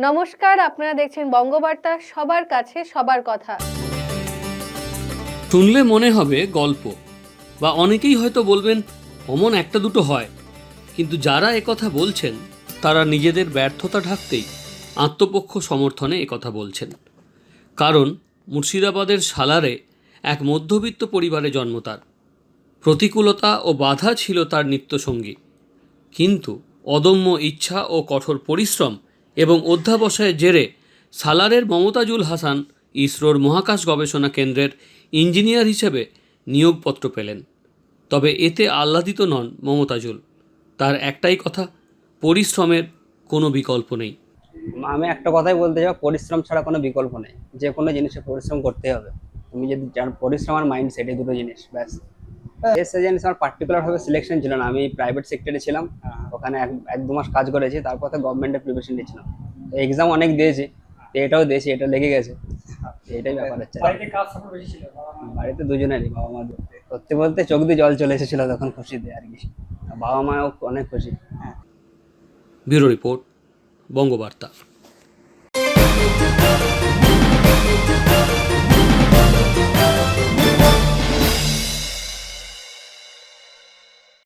নমস্কার, আপনারা দেখছেন বঙ্গবার্তা, সবার কাছে সবার কথা। শুনলে মনে হবে গল্প, বা অনেকেই হয়তো বলবেন, অমন একটা দুটো হয়। কিন্তু যারা একথা বলছেন, তারা নিজেদের ব্যর্থতা ঢাকতেই আত্মপক্ষ সমর্থনে একথা বলছেন। কারণ মুর্শিদাবাদের সালারে এক মধ্যবিত্ত পরিবারে জন্ম তার। প্রতিকূলতা ও বাধা ছিল তার নিত্যসঙ্গী। কিন্তু অদম্য ইচ্ছা ও কঠোর পরিশ্রম এবং অধ্যাবসায়ের জেরে সালারের মমতাজুল হাসান ইসরোর মহাকাশ গবেষণা কেন্দ্রের ইঞ্জিনিয়ার হিসেবে নিয়োগপত্র পেলেন। তবে এতে আহ্লাদিত নন মমতাজুল। তার একটাই কথা, পরিশ্রমের কোনো বিকল্প নেই। আমি একটা কথাই বলতে চাই, পরিশ্রম ছাড়া কোনো বিকল্প নেই। যে কোনো জিনিসে পরিশ্রম করতে হবে। তুমি যদি পরিশ্রম আর মাইন্ড সেট এই দুটো জিনিস, ব্যাস। এসে জিনিস আমার পার্টিকুলারভাবে সিলেকশন ছিল না। আমি প্রাইভেট সেক্টরে ছিলাম ওখানে এক এক দু মাস কাজ করেছি তারপর তো গভর্নমেন্টের প্রিপারেশন নিয়েছিলাম। তো এক্সাম অনেক দিয়েছি তো এটাও দিয়েছি এটা লেগে গেছে। এটাই ব্যাপার হচ্ছে। বাড়িতে দুজনেরই বাবা মা সত্যি বলতে চোখ দিয়ে জল চলে এসেছিল তখন খুশিতে আর কি। বাবা মাও অনেক খুশি। হ্যাঁ ব্যুরো রিপোর্ট বঙ্গবার্তা।